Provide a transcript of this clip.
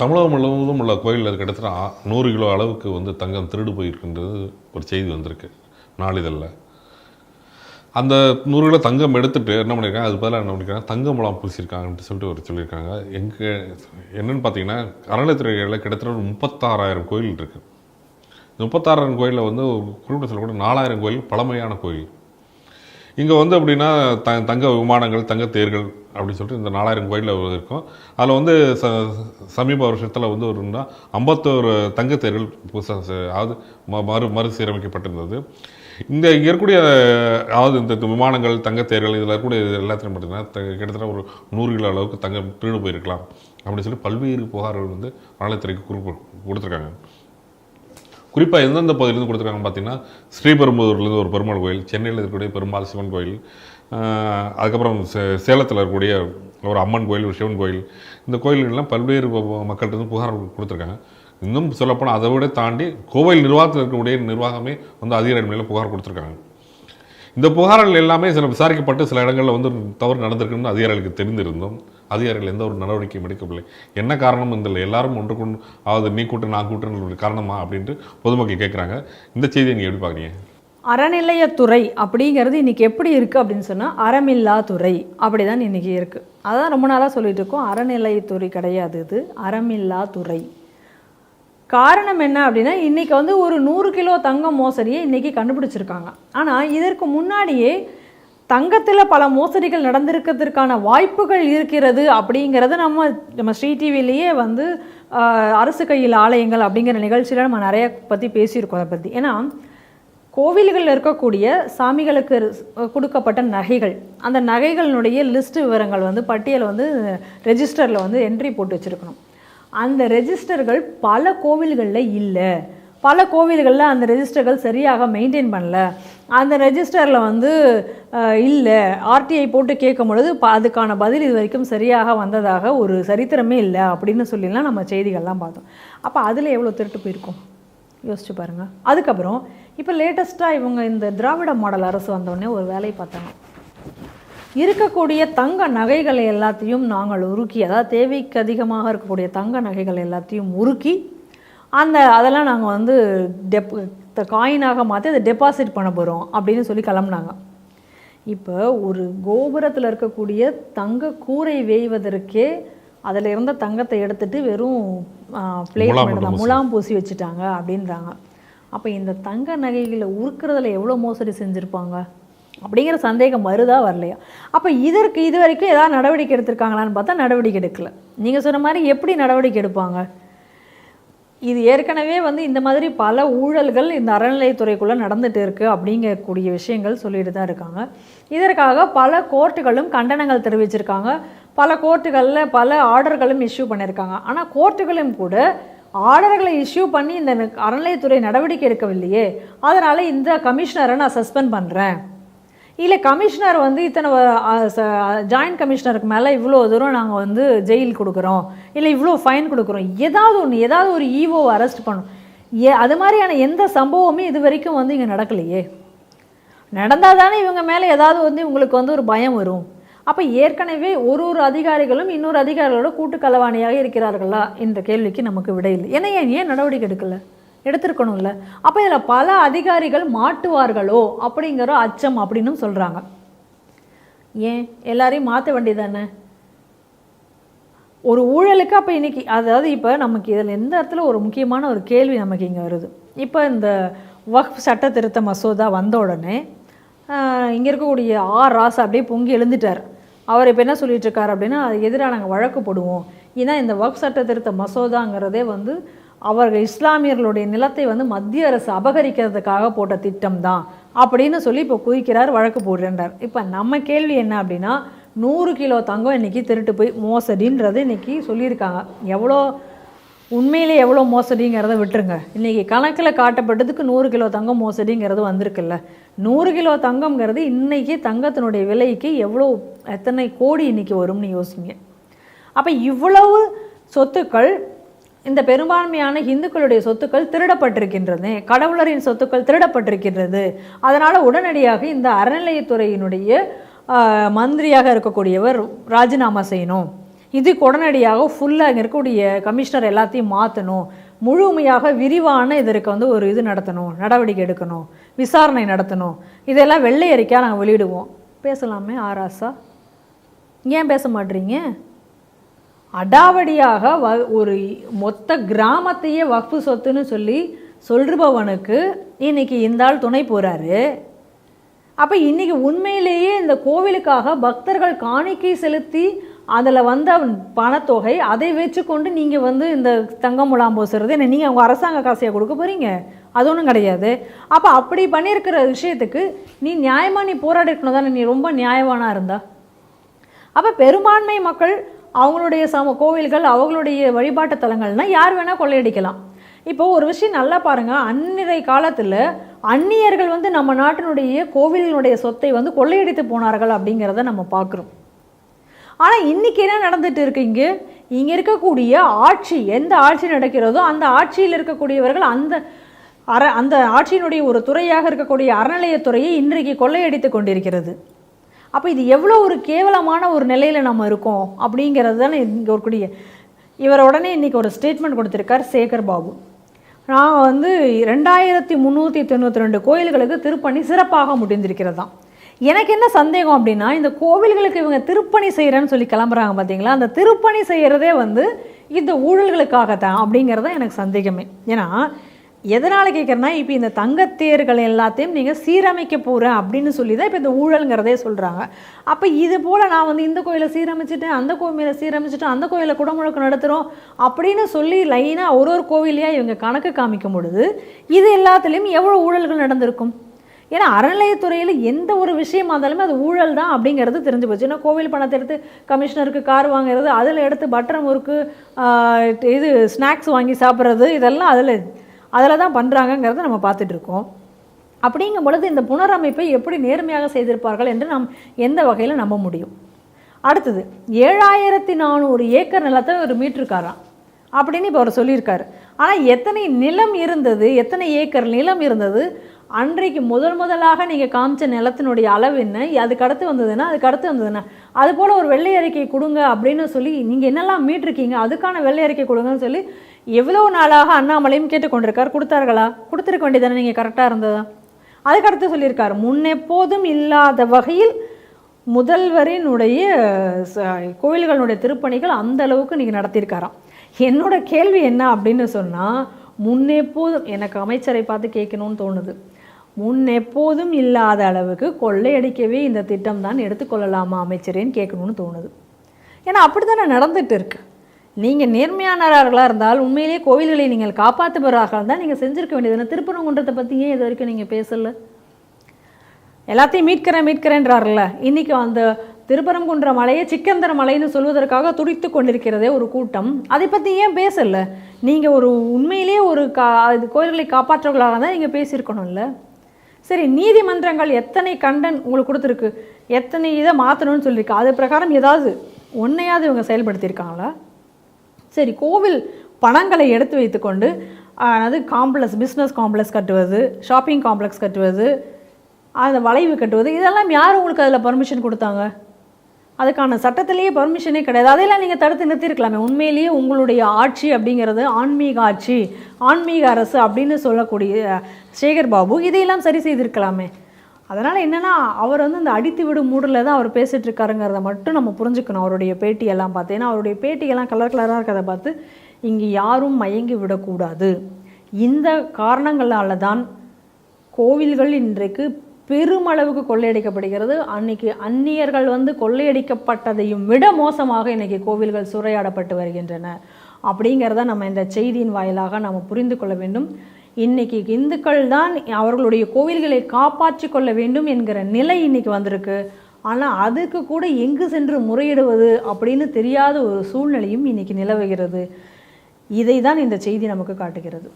தமிழகம் முழுவதும் உள்ள கோயிலில் கிட்டத்தட்ட நூறு கிலோ அளவுக்கு வந்து தங்கம் திருடு போயிருக்குன்றது ஒரு செய்தி வந்திருக்கு நாளிதழில். அந்த நூறு கிலோ தங்கம் எடுத்துகிட்டு என்ன பண்ணியிருக்காங்க? அது பதிலாக என்ன பண்ணியிருக்காங்க? தங்க முலாம் பூசியிருக்காங்கன்ட்டு சொல்லிட்டு ஒரு சொல்லியிருக்காங்க. எங்கே என்னென்னு பார்த்தீங்கன்னா அறநிலையத்துறைகளில் கிட்டத்தட்ட ஒரு முப்பத்தாறாயிரம் கோயில் இருக்குது இந்த முப்பத்தாறாயிரம் கோயிலில் வந்து ஒரு குறிப்பிட்ட சொல்லக்கூட நாலாயிரம் கோயில் பழமையான கோயில். இங்கே வந்து அப்படின்னா த தங்க விமானங்கள் தங்க தேர்கள் அப்படின்னு சொல்லிட்டு இந்த நாலாயிரம் கோயிலில் இருக்கும். அதில் வந்து ச சமீப வருஷத்தில் வந்து ஒருன்னா ஐம்பத்தோரு தங்க தேர்கள் புதுசாக அதாவது ம- மறு மறுசீரமைக்கப்பட்டிருந்தது. இந்த இங்கே இருக்கக்கூடிய அதாவது இந்த விமானங்கள் தங்க தேர்கள் இதில் இருக்கக்கூடிய இது எல்லாத்தையும் பார்த்தீங்கன்னா த- கிட்டத்தட்ட ஒரு நூறு கிலோ அளவுக்கு தங்கம் திருடு போயிருக்கலாம் அப்படின்னு சொல்லி பல்வேறு புகார்கள் வந்து அறநிலைத்துறைக்கு குறிப்பு கொடுத்துருக்காங்க. குறிப்பாக எந்தெந்த பகுதியிலேருந்து கொடுத்துருக்காங்க பார்த்தீங்கன்னா ஸ்ரீபெரும்புதூர்லேருந்து ஒரு பெருமாள் கோயில் சென்னையில் இருக்கக்கூடிய பெருமாள் சிவன் கோயில் அதுக்கப்புறம் சே சேலத்தில் இருக்கக்கூடிய ஒரு அம்மன் கோயில் ஒரு சிவன் கோயில் இந்த கோயில்கள்லாம் பல்வேறு மக்கள்கிட்ட புகார் கொடுத்துருக்காங்க. இன்னும் சொல்லப்போனால் அதை விட தாண்டி கோவில் நிர்வாகத்தில் இருக்கக்கூடிய நிர்வாகமே வந்து அதிகாரி நிலையில் புகார் கொடுத்துருக்காங்க. இந்த புகார்கள் எல்லாமே சில விசாரிக்கப்பட்டு சில இடங்களில் வந்து தவறு நடந்திருக்குன்னு அதிகாரிகளுக்கு தெரிந்திருந்தோம். அதிகாரிகள் எந்த ஒரு நடவடிக்கையும் எடுக்கவில்லை. என்ன காரணம் இந்த எல்லாரும் ஒன்று கொண்டு அதாவது நீ கூட்டு நான் கூட்டுன்னு காரணமா அப்படின்ட்டு பொதுமக்கள் கேட்குறாங்க. இந்த செய்தியை நீங்கள் எப்படி பார்க்குறீங்க? அறநிலையத்துறை அப்படிங்கிறது இன்றைக்கி எப்படி இருக்குது அப்படின்னு சொன்னால் அறமில்லா துறை அப்படி தான் இன்றைக்கி இருக்குது அதான் ரொம்ப நாளாக சொல்லிட்டு இருக்கோம். அறநிலையத்துறை கிடையாது இது அறமில்லா துறை. காரணம் என்ன அப்படின்னா இன்றைக்கி வந்து ஒரு நூறு கிலோ தங்க மோசடியை இன்றைக்கி கண்டுபிடிச்சிருக்காங்க. ஆனால் இதற்கு முன்னாடியே தங்கத்தில் பல மோசடிகள் நடந்திருக்கிறதுக்கான வாய்ப்புகள் இருக்கிறது அப்படிங்கிறத நம்ம நம்ம ஸ்ரீ டிவிலேயே வந்து அரசு கையில் ஆலயங்கள் அப்படிங்கிற நிகழ்ச்சியில் நம்ம நிறைய பற்றி பேசியிருக்கோம் அதை பற்றி ஏன்னா கோவில்களில் இருக்கக்கூடிய சாமிகளுக்கு கொடுக்கப்பட்ட நகைகள் அந்த நகைகளினுடைய லிஸ்ட் விவரங்கள் வந்து பட்டியல் வந்து ரெஜிஸ்டரில் வந்து என்ட்ரி போட்டு வச்சுருக்கணும். அந்த ரெஜிஸ்டர்கள் பல கோவில்களில் இல்லை. பல கோவில்களில் அந்த ரெஜிஸ்டர்கள் சரியாக மெயின்டைன் பண்ணல. அந்த ரெஜிஸ்டரில் வந்து இல்லை ஆர்டிஐ போட்டு கேட்கும் பொழுது அதுக்கான பதில் இது வரைக்கும் சரியாக வந்ததாக ஒரு சரித்திரமே இல்லை அப்படின்னு சொல்லிலாம் நம்ம செய்திகள்லாம் பார்த்தோம். அப்போ அதில் எவ்வளோ திருட்டு போயிருக்கும்? யோசிச்சு பாருங்கள் அதுக்கப்புறம் இப்போ லேட்டஸ்ட்டாக இவங்க இந்த திராவிட மாடல் அரசு வந்தோடனே ஒரு வேலையை பார்த்தாங்க. இருக்கக்கூடிய தங்க நகைகளை எல்லாத்தையும் நாங்கள் உருக்கி அதாவது தேவைக்கு அதிகமாக இருக்கக்கூடிய தங்க நகைகள் எல்லாத்தையும் உருக்கி அந்த அதெல்லாம் நாங்கள் வந்து டெப் காயினாக மாற்றி அதை டெபாசிட் பண்ண போகிறோம் அப்படின்னு சொல்லி கிளம்புனாங்க. இப்போ ஒரு கோபுரத்தில் இருக்கக்கூடிய தங்க கூரை வேய்வதற்கே அதில் இருந்த தங்கத்தை எடுத்துட்டு வெறும் பிளேட் மட்டும். முலாம் பூசி. வச்சுட்டாங்க அப்படின்றாங்க. அப்போ இந்த தங்க நகைகளை உருக்குறதுல எவ்வளோ மோசடி செஞ்சுருப்பாங்க? அப்படிங்கிற சந்தேகம் வருதா வரலையா? அப்போ இதற்கு இது வரைக்கும் ஏதாவது நடவடிக்கை எடுத்திருக்காங்களான்னு பார்த்தா நடவடிக்கை எடுக்கல. நீங்கள் சொன்ன மாதிரி எப்படி நடவடிக்கை எடுப்பாங்க? இது ஏற்கனவே வந்து இந்த மாதிரி பல ஊழல்கள் இந்த அறநிலையத்துறைக்குள்ளே நடந்துட்டு இருக்குது அப்படிங்கக்கூடிய விஷயங்கள் சொல்லிட்டு தான் இருக்காங்க. இதற்காக பல கோர்ட்டுகளும் கண்டனங்கள் தெரிவிச்சிருக்காங்க. பல கோர்ட்டுகளில் பல ஆர்டர்களும் இஷ்யூ பண்ணியிருக்காங்க ஆனால் கோர்ட்டுகளும் கூட ஆர்டர்களை இஷ்யூ பண்ணி இந்த அறநிலையத்துறை நடவடிக்கை எடுக்கவில்லையே. அதனால் இந்த கமிஷனரை நான் சஸ்பெண்ட் பண்ணுறேன் இல்லை கமிஷனர் வந்து இத்தனை ஜாயின்ட் கமிஷனருக்கு மேலே இவ்வளோ தூரம் நாங்கள் வந்து ஜெயில் கொடுக்குறோம். இல்லை இவ்வளோ ஃபைன் கொடுக்குறோம். ஏதாவது ஒன்று ஏதாவது ஒரு ஈவோவை அரெஸ்ட் பண்ணும் ஏ அது மாதிரியான எந்த சம்பவமே இது வரைக்கும் வந்து இங்கே நடக்கலையே. நடந்தால் தானே இவங்க மேலே ஏதாவது வந்து உங்களுக்கு வந்து ஒரு பயம் வரும். அப்போ ஏற்கனவே ஒரு ஒரு அதிகாரிகளும் இன்னொரு அதிகாரிகளோட கூட்டு களவாணியாக இருக்கிறார்களா என்ற கேள்விக்கு நமக்கு விடையில்லை ஏன்னா ஏன் ஏன் நடவடிக்கை எடுக்கல? எடுத்திருக்கணும்ல. அப்போ இதில் பல அதிகாரிகள் மாட்டுவார்களோ அப்படிங்கிற அச்சம் அப்படின்னு சொல்கிறாங்க ஏன்? எல்லாரையும் மாற்ற வேண்டியதானே? ஒரு ஊழலுக்கு அப்போ இன்னைக்கு அதாவது இப்போ நமக்கு இதில் எந்த இடத்துல ஒரு முக்கியமான ஒரு கேள்வி நமக்கு இங்கே வருது? இப்போ இந்த வக்ஃப் சட்ட திருத்த மசோதா வந்த உடனே இங்கே இருக்கக்கூடிய ஆர் ராஸ் அப்படியே பொங்கி எழுந்துட்டார். அவர் இப்போ என்ன சொல்லிட்டு இருக்காரு அப்படின்னா அது எதிராக நாங்கள் வழக்கு போடுவோம். ஏன்னா இந்த வக்ஃப் சட்ட திருத்த மசோதாங்கிறதே வந்து அவர்கள் இஸ்லாமியர்களுடைய நிலத்தை வந்து மத்திய அரசு அபகரிக்கிறதுக்காக போட்ட திட்டம் தான் அப்படின்னு சொல்லி இப்போ குதிக்கிறார் வழக்கு போடுறார் இப்போ நம்ம கேள்வி என்ன அப்படின்னா நூறு கிலோ தங்கம் இன்னைக்கு திருட்டு போய் மோசடின்றது இன்னைக்கு சொல்லியிருக்காங்க. எவ்வளோ உண்மையிலே எவ்வளோ மோசடிங்கிறத விட்டுருங்க. இன்றைக்கி கணக்கில் காட்டப்பட்டதுக்கு நூறு கிலோ தங்கம் மோசடிங்கிறது வந்திருக்குல்ல. நூறு கிலோ தங்கம்ங்கிறது இன்றைக்கி தங்கத்தினுடைய விலைக்கு எவ்வளோ எத்தனை கோடி இன்றைக்கி வரும்னு யோசிங்க. அப்போ இவ்வளவு சொத்துக்கள் இந்த பெரும்பான்மையான இந்துக்களுடைய சொத்துக்கள் திருடப்பட்டிருக்கின்றது கடவுளரின் சொத்துக்கள் திருடப்பட்டிருக்கின்றது. அதனால் உடனடியாக இந்த அறநிலையத்துறையினுடைய மந்திரியாக இருக்கக்கூடியவர் ராஜினாமா செய்யணும். இதுக்கு உடனடியாக ஃபுல்லாக இங்கே இருக்கக்கூடிய கமிஷனர் எல்லாத்தையும் மாற்றணும் முழுமையாக விரிவான இதற்கு வந்து ஒரு இது நடத்தணும். நடவடிக்கை எடுக்கணும். விசாரணை நடத்தணும். இதெல்லாம் வெள்ளை அறிக்கையாக நாங்கள் வெளியிடுவோம். பேசலாமே ஆராசா? ஏன் பேச மாட்டீங்க? அடாவடியாக வ ஒரு மொத்த கிராமத்தையே வக்ஃபு சொத்துன்னு சொல்லி சொல்றபவனுக்கு இன்னைக்கு இந்த ஆள் துணை போகிறாரு அப்போ இன்னைக்கு உண்மையிலேயே இந்த கோவிலுக்காக பக்தர்கள் காணிக்கை செலுத்தி அதில் வந்த பணத்தொகை அதை வச்சுக்கொண்டு நீங்கள் வந்து இந்த தங்கம் முலாம் போசுறது என்ன நீங்கள் அவங்க அரசாங்க காசையாக கொடுக்க போகிறீங்க அது ஒன்றும் கிடையாது. அப்போ அப்படி பண்ணியிருக்கிற விஷயத்துக்கு நீ நியாயமாக நீ போராடி இருக்கணும் தானே நீ ரொம்ப நியாயவானா இருந்தா? அப்போ பெரும்பான்மை மக்கள் அவங்களுடைய சம கோவில்கள் அவங்களுடைய வழிபாட்டு தலங்கள்னா யார் வேணால் கொள்ளையடிக்கலாம். இப்போ ஒரு விஷயம் நல்லா பாருங்கள் அன்னிறை காலத்தில் அந்நியர்கள் வந்து நம்ம நாட்டினுடைய கோவிலினுடைய சொத்தை வந்து கொள்ளையடித்து போனார்கள் அப்படிங்கிறத நம்ம பார்க்குறோம். ஆனால் இன்னைக்கு என்ன நடந்துட்டு இருக்கு இங்கே? இங்கே இருக்கக்கூடிய ஆட்சி எந்த ஆட்சி நடக்கிறதோ அந்த ஆட்சியில் இருக்கக்கூடியவர்கள் அந்த அற அந்த ஆட்சியினுடைய ஒரு துறையாக இருக்கக்கூடிய அறநிலையத்துறையை இன்றைக்கு கொள்ளையடித்து கொண்டிருக்கிறது. அப்போ இது எவ்வளோ ஒரு கேவலமான ஒரு நிலையில் நம்ம இருக்கோம் அப்படிங்கிறது தானே இங்கே இருக்கக்கூடிய இவர் உடனே இன்னைக்கு ஒரு ஸ்டேட்மெண்ட் கொடுத்துருக்கார் சேகர் பாபு. நான் வந்து ரெண்டாயிரத்தி முந்நூற்றி தொண்ணூற்றி ரெண்டு கோயில்களுக்கு திருப்பணி சிறப்பாக முடிந்திருக்கிறதாம் எனக்கு என்ன சந்தேகம் அப்படின்னா இந்த கோவில்களுக்கு இவங்க திருப்பணி செய்கிறேன்னு சொல்லி கிளம்புறாங்க பார்த்தீங்களா அந்த திருப்பணி செய்கிறதே வந்து இந்த ஊழல்களுக்காகத்தான் அப்படிங்கிறது தான் எனக்கு சந்தேகமே. ஏன்னா எதனால் கேட்குறேன்னா இப்போ இந்த தங்கத்தேர்கள் எல்லாத்தையும் நீங்கள் சீரமைக்க போகிறேன் அப்படின்னு சொல்லி தான் இப்போ இந்த ஊழல்ங்கிறதே சொல்கிறாங்க அப்போ இது போல் நான் வந்து இந்த கோயிலை சீரமைச்சிட்டேன் அந்த கோவிலை சீரமைச்சிட்டேன் அந்த கோயிலை குடமுழுக்கு நடத்துகிறோம் அப்படின்னு சொல்லி லைனாக ஒரு ஒரு கோவிலையாக இவங்க கணக்கு காமிக்கும் பொழுது இது எல்லாத்துலேயும் எவ்வளோ ஊழல்கள் நடந்திருக்கும்? ஏன்னா அறநிலையத்துறையில் எந்த ஒரு விஷயமா இருந்தாலுமே அது ஊழல் தான் அப்படிங்கிறது தெரிஞ்சு போச்சு. ஏன்னா கோவில் பணத்தை எடுத்து கமிஷனருக்கு கார் வாங்குறது அதில் எடுத்து பட்டர் முறுக்கு இது ஸ்நாக்ஸ் வாங்கி சாப்பிட்றது இதெல்லாம் அதில் அதில் தான் பண்ணுறாங்கங்கிறத நம்ம பார்த்துட்டு இருக்கோம். அப்படிங்கும் பொழுது இந்த புனரமைப்பை எப்படி நேர்மையாக செய்திருப்பார்கள் என்று நாம் எந்த வகையில் நம்ப முடியும்? அடுத்தது ஏழாயிரத்தி நானூறு ஏக்கர் நிலத்தை ஒரு மீட்டிருக்காராம். அப்படின்னு இப்போ அவர் சொல்லியிருக்காரு. ஆனால் எத்தனை நிலம் இருந்தது எத்தனை ஏக்கர் நிலம் இருந்தது அன்றைக்கு முதல் முதலாக நீங்கள் காமிச்ச நிலத்தினுடைய அளவு என்ன அதுக்கு அடுத்து வந்ததுன்னா அதுக்கு அடுத்து வந்ததுன்னா அது போல் ஒரு வெள்ளை அறிக்கை கொடுங்க அப்படின்னு சொல்லி நீங்கள் என்னெல்லாம் மீட்டிருக்கீங்க அதுக்கான வெள்ளை அறிக்கை கொடுங்கன்னு சொல்லி எவ்வளோ நாளாக அண்ணாமலையும் கேட்டுக்கொண்டிருக்கார்? கொடுத்தார்களா? கொடுத்துருக்க வேண்டியதானே நீங்கள் கரெக்டாக இருந்ததா? அதுக்கடுத்து சொல்லியிருக்கார் முன்னெப்போதும் இல்லாத வகையில் முதல்வரினுடைய கோயில்களுடைய திருப்பணிகள் அந்த அளவுக்கு நீங்கள் நடத்தியிருக்காராம். என்னோட கேள்வி என்ன அப்படின்னு சொன்னால் முன்னெப்போதும் எனக்கு அமைச்சரை பார்த்து கேட்கணும்னு தோணுது. முன்னெப்போதும் இல்லாத அளவுக்கு கொள்ளையடிக்கவே இந்த திட்டம் தான் எடுத்துக்கொள்ளலாமா அமைச்சரேன்னு கேட்கணும்னு தோணுது. ஏன்னா அப்படி தானே நடந்துட்டு இருக்குது நீங்கள் நேர்மையானவர்களாக இருந்தால் உண்மையிலேயே கோவில்களை நீங்கள் காப்பாற்றுபவராக இருந்தால் நீங்கள் செஞ்சிருக்க வேண்டியது திருப்பரங்குன்றத்தை பற்றி ஏன் இது வரைக்கும் நீங்கள் பேசலை? எல்லாத்தையும் மீட்கிறேன் மீட்கிறேன்றாருல்ல. இன்றைக்கி அந்த திருப்பரங்குன்ற மலையை சிக்கந்தர மலைன்னு சொல்வதற்காக துடித்து கொண்டிருக்கிறதே ஒரு கூட்டம். அதை பற்றி ஏன் பேசலை? நீங்கள் ஒரு உண்மையிலேயே ஒரு கா இது கோயில்களை காப்பாற்றவர்களாக தான் நீங்கள் பேசியிருக்கணும்ல. சரி நீதிமன்றங்கள் எத்தனை கண்டன் உங்களுக்கு கொடுத்துருக்கு? எத்தனை இதை மாற்றணும்னு சொல்லியிருக்கு? அது பிரகாரம் ஏதாவது ஒன்றையாவது இவங்க செயல்படுத்தியிருக்காங்களா? சரி கோவில் பணங்களை எடுத்து வைத்துக்கொண்டு அதாவது காம்ப்ளெக்ஸ் பிஸ்னஸ் காம்ப்ளெக்ஸ் கட்டுவது ஷாப்பிங் காம்ப்ளெக்ஸ் கட்டுவது அந்த வளைவு கட்டுவது இதெல்லாம் யார் உங்களுக்கு அதில் பர்மிஷன் கொடுத்தாங்க? அதுக்கான சட்டத்திலேயே பர்மிஷனே கிடையாது. அதையெல்லாம் நீங்கள் தடுத்து நிறுத்திருக்கலாமே உண்மையிலேயே உங்களுடைய ஆட்சி அப்படிங்கிறது ஆன்மீக ஆட்சி ஆன்மீக அரசு அப்படின்னு சொல்லக்கூடிய சேகர் பாபு இதையெல்லாம் சரி செய்திருக்கலாமே. அதனால் என்னென்னா அவர் வந்து இந்த அடித்து விடும் மூடில் தான் அவர் பேசிகிட்டு இருக்காருங்கிறத மட்டும் நம்ம புரிஞ்சுக்கணும் அவருடைய பேட்டியெல்லாம் பார்த்து. ஏன்னா அவருடைய பேட்டியெல்லாம் கலர் கலராக இருக்கிறத பார்த்து இங்கே யாரும் மயங்கி விடக்கூடாது. இந்த காரணங்களால தான் கோவில்கள் இன்றைக்கு பெருமளவுக்கு கொள்ளையடிக்கப்படுகிறது. அன்னைக்கு அந்நியர்கள் வந்து கொள்ளையடிக்கப்பட்டதையும் விட மோசமாக இன்றைக்கி கோவில்கள் சூறையாடப்பட்டு வருகின்றன. அப்படிங்கிறத நம்ம இந்த செய்தியின் வாயிலாக நாம் புரிந்து கொள்ள வேண்டும். இன்னைக்கு இந்துக்கள் தான் அவர்களுடைய கோவில்களை காப்பாற்றி கொள்ள வேண்டும் என்கிற நிலை இன்னைக்கு வந்திருக்கு. ஆனால் அதுக்கு கூட எங்கு சென்று முறையிடுவது அப்படின்னு தெரியாத ஒரு சூழ்நிலையும் இன்னைக்கு நிலவுகிறது. இதை தான் இந்த செய்தி நமக்கு காட்டுகிறது.